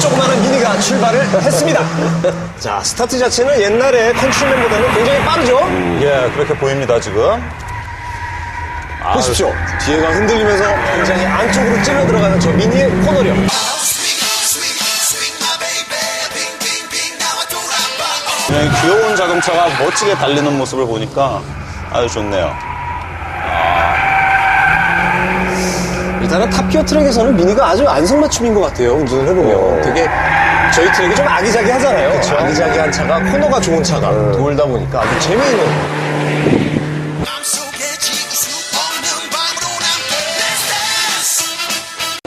조그마한 미니가 출발을 했습니다. 자, 스타트 자체는 옛날에 컨트롤맨보다는 굉장히 빠르죠? 예, 그렇게 보입니다, 지금. 보십시오. 뒤에가 흔들리면서 굉장히 안쪽으로 찔러 들어가는 저 미니의 코너력. 그냥 귀여운 자동차가 멋지게 달리는 모습을 보니까 아주 좋네요. 일단은 탑기어 트랙에서는 미니가 아주 안성맞춤인 것 같아요. 운전을 해보면. 되게 저희 트랙이 좀 아기자기 하잖아요. 아기자기한 차가 코너가 좋은 차가 돌다 보니까 아주 재미있는.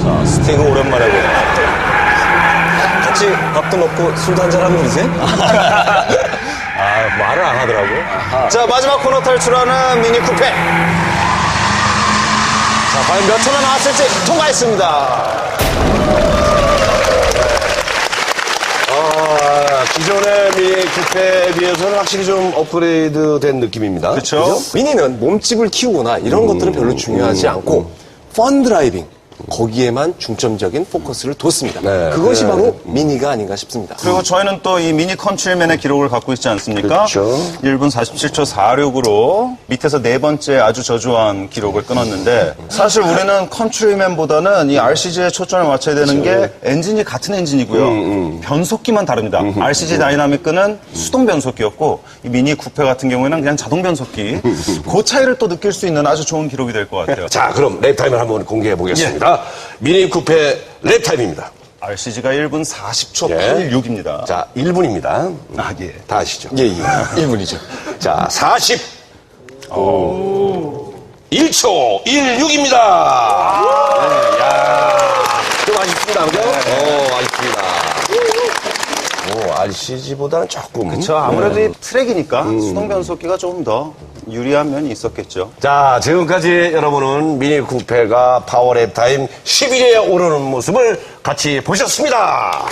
자, 스티그 오랜만에 보네요. 같이 밥도 먹고 술도 한잔하는 분이세요? 아, 말을 안 하더라고요. 자, 마지막 코너 탈출하는 미니 쿠페. 자, 과연 몇 초나 나왔을지 통과했습니다. 아, 기존의 미니 쿠페에 비해서는 확실히 좀 업그레이드 된 느낌입니다. 그렇죠? 미니는 몸집을 키우거나 이런 것들은 별로 중요하지 않고 펀 드라이빙 거기에만 중점적인 포커스를 뒀습니다. 네. 그것이 네. 바로 미니가 아닌가 싶습니다. 그리고 저희는 또 이 미니 컨트리맨의 기록을 갖고 있지 않습니까? 그렇죠. 1분 47초 46으로 밑에서 네 번째 아주 저조한 기록을 끊었는데 사실 우리는 컨트리맨보다는 이 RCG에 초점을 맞춰야 되는 게 엔진이 같은 엔진이고요. 변속기만 다릅니다. RCG 다이나믹은 수동 변속기였고 이 미니 쿠페 같은 경우에는 그냥 자동 변속기. 그 차이를 또 느낄 수 있는 아주 좋은 기록이 될 것 같아요. 자, 그럼 랩타임을 한번 공개해 보겠습니다. 미니 쿠페 랩타임입니다. RCG가 1분 40초 예. 86입니다. 자, 1분입니다. 아, 예. 다 아시죠? 예, 예. 1분이죠. 자, 40. 1초 16입니다. 네, 야. 좀 아쉽습니다. 그죠? 어, 아쉽습니다. 오, RCG보다는 조금. 그렇죠. 아무래도 이 트랙이니까 수동 변속기가 조금 더 유리한 면이 있었겠죠. 자, 지금까지 여러분은 미니 쿠페가 파워랩 타임 11위에 오르는 모습을 같이 보셨습니다.